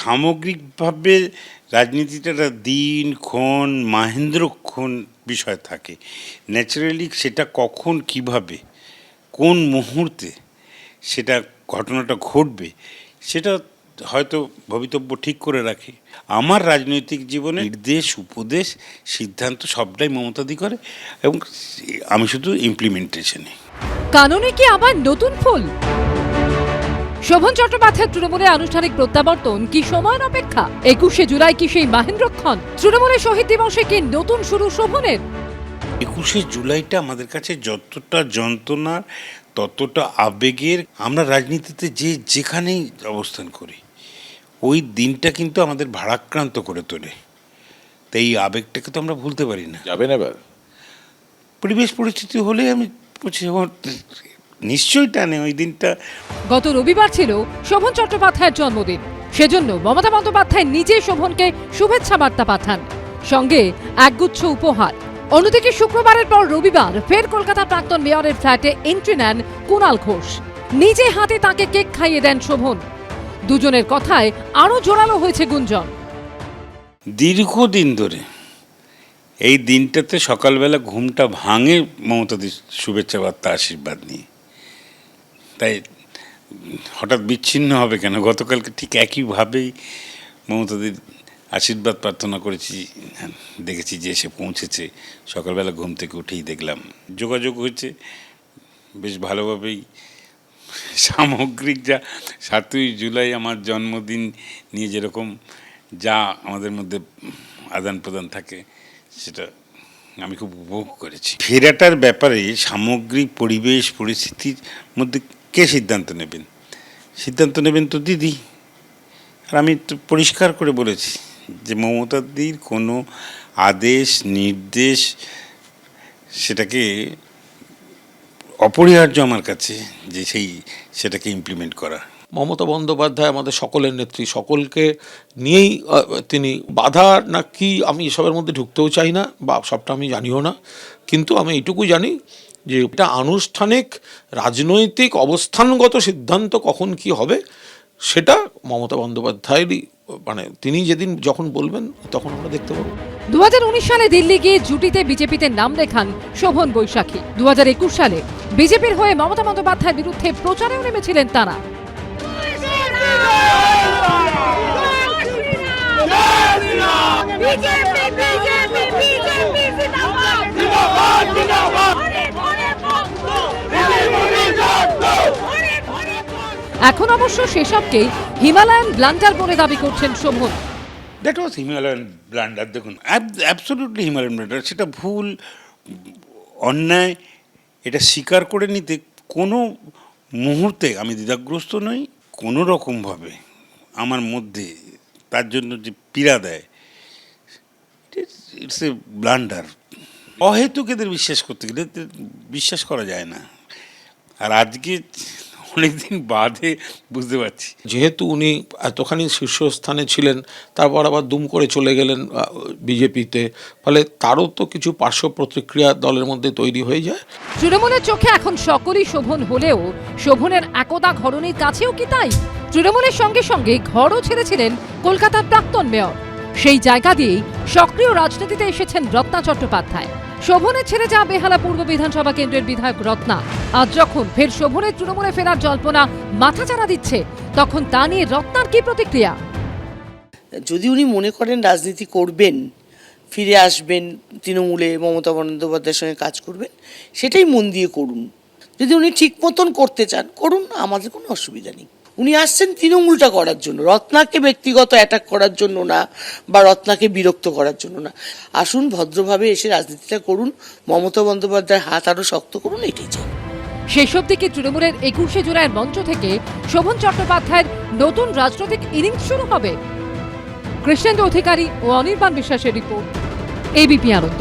সামগ্রিকভাবে রাজনীতিটা একটা দিন, ক্ষণ মাহেন্দ্রক্ষণ বিষয় থাকে। ন্যাচারালি সেটা কখন, কীভাবে, কোন মুহূর্তে সেটা ঘটনাটা ঘটবে, সেটা হয়তো ভবিতব্য ঠিক করে রাখে। আমার রাজনৈতিক জীবনে নির্দেশ, উপদেশ, সিদ্ধান্ত সবটাই মমতাদি করে এবং আমি শুধু ইমপ্লিমেন্টেশনে কাননে কি আবার নতুন ফুল? শোভন চট্টোপাধ্যায় তৃণমূলে আনুষ্ঠানিক প্রত্যাবর্তন কি সময়ের অপেক্ষা? একুশে জুলাই কি সেই মাহেন্দ্রক্ষণ? তৃণমূলের শহীদ দিবসে কি নতুন শুরু শোভনের? একুশে জুলাইটা আমাদের কাছে যতটা যন্ত্রণার ততটা আবেগের আমরা রাজনীতিতে যে যেখানেই অবস্থান করি ওই দিনটা কিন্তু আমাদের ভারাক্রান্ত করে তোলে। তাই এই আবেগটাকে তো আমরা ভুলতে পারি না। যাবেন এবার। পরিবেশ পরিস্থিতি হলে আমি নিশ্চয়ই টানে ওই দিনটা। গত রবিবার ছিল শোভন চট্টোপাধ্যায়ের জন্মদিন। সেজন্য মমতা বন্দ্যোপাধ্যায় নিজে শোভনকে শুভেচ্ছা বার্তা পাঠান। সঙ্গে একগুচ্ছ উপহার। অন্যদিকে শুক্রবারের পর রবিবার ফের কলকাতা প্রাক্তন মেয়রের ফ্ল্যাটে এন্ট্রি নেন কুণাল ঘোষ। নিজে হাতে তাকে কেক খাইয়ে দেন শোভন। দুজনের কথায় আরও জোরালো হয়েছে গুঞ্জন। দীর্ঘদিন ধরে এই দিনটাতে সকালবেলা ঘুমটা ভাঙে মমতাদির শুভেচ্ছা বার্তা আশীর্বাদ নিয়ে। তাই হঠাৎ বিচ্ছিন্ন হবে কেন? গতকালকে ঠিক একইভাবেই মমতাদির আশীর্বাদ প্রার্থনা করেছি, দেখেছি যে এসে পৌঁছেছে। সকালবেলা ঘুম থেকে উঠেই দেখলাম। যোগাযোগ হয়েছে, বেশ ভালোভাবেই। সামগ্রিক যা, সাতই জুলাই আমার জন্মদিন নিয়ে যেরকম যা আমাদের মধ্যে আদান প্রদান থাকে, সেটা আমি খুব উপভোগ করেছি। ফেরাটার ব্যাপারে সামগ্রিক পরিবেশ, পরিস্থিতির মধ্যে কে সিদ্ধান্ত নেবেন? সিদ্ধান্ত নেবেন তো দিদি। আর আমি তো পরিষ্কার করে বলেছি যে মমতা মমতাদির কোনো আদেশ, নির্দেশ সেটাকে অপরিহার্য আমার কাছে যে সেই সেটাকে ইমপ্লিমেন্ট করা। মমতা বন্দ্যোপাধ্যায় আমাদের সকলের নেত্রী। সকলকে নিয়েই তিনি বাধা না কি আমি এসবের মধ্যে ঢুকতেও চাই না বা সবটা আমি জানিও না। কিন্তু আমি এইটুকু জানি যে এটা আনুষ্ঠানিক রাজনৈতিক অবস্থানগত সিদ্ধান্ত কখন কি হবে সেটা মমতা বন্দ্যোপাধ্যায়েরই মানে তিনি যেদিন যখন বলবেন তখন আমরা দেখতে পাবো। দু হাজার উনিশ সালে দিল্লি গিয়ে জুটিতে বিজেপিতে নাম লেখান শোভন বৈশাখী। দু হাজার একুশ সালে বিজেপির হয়ে মমতা বন্দ্যোপাধ্যায়ের বিরুদ্ধে প্রচারেও নেমেছিলেন তারা। বিজেপি এখন অবশ্য সেসবকেই হিমালয়ান ব্লান্ডার বলে দাবি করছেন Sovan that was Himalayan blunder, দেখুন অ্যাবসোলুটলি হিমালয়ান ব্লান্ডার, সেটা ভুল, অন্যায়, এটা স্বীকার করে নিতে কোনো মুহূর্তে আমি দ্বিধাগ্রস্ত নই, কোনো রকমভাবে আমার মধ্যে তার জন্য যে পীড়া দেয় ইটস এ ব্লান্ডার অহেতুক এদের বিশ্বাস করতে গেলে বিশ্বাস করা যায় না। আর আজকে অনেকদিন বাদে বুঝতে পারছি। যেহেতু উনি এতখানি শীর্ষস্থানে ছিলেন তারপর আবার দুম করে চলে গেলেন বিজেপিতে। ফলে তারও তো কিছু পার্শ্ব প্রতিক্রিয়া দলের মধ্যে তৈরি হয়ে যায়। তৃণমূলের চোখে এখন সকলই শোভন হলেও শোভনের একদা ঘরণীর কাছেও কি তাই? তৃণমূলের সঙ্গে সঙ্গে ঘরও ছেড়েছিলেন কলকাতার প্রাক্তন মেয়র। সেই জায়গা দিয়েই সক্রিয় রাজনীতিতে এসেছেন রত্না চট্টোপাধ্যায়। শোভনের ছেড়ে যা বেহালা পূর্ব বিধানসভা কেন্দ্রের বিধায়ক রত্না। আজ যখন ফের শোভনের তৃণমূলে ফেরার জল্পনা মাথাচাড়া দিচ্ছে, তখন তা নিয়ে রত্নার কি প্রতিক্রিয়া? যদি উনি মনে করেন রাজনীতি করবেন, ফিরে আসবেন, তৃণমূলে মমতা বন্দ্যোপাধ্যায়ের সঙ্গে কাজ করবেন, সেটাই মন দিয়ে করুন। যদি উনি ঠিক মতন করতে চান, করুন, আমাদের কোনো অসুবিধা নেই। উনি আসছেন তৃণমূলটা করার জন্য। রত্নাকে ব্যক্তিগত অ্যাটাক করার জন্য না, বা রত্নাকে বিরক্ত করার জন্য না। আসুন, ভদ্রভাবে এসে রাজনীতিটা করুন, মমতা বন্দ্যোপাধ্যায়ের হাত আরও শক্ত করুন, এটাই চাই। সেসব দিকে তৃণমূলের একুশে জুলাইয়ের মঞ্চ থেকে শোভন চট্টোপাধ্যায়ের নতুন রাজনৈতিক ইনিংস শুরু হবে? কৃষ্ণেন্দু অধিকারী ও অনির্বাণ বিশ্বাসের রিপোর্ট এবিপি আনন্দ।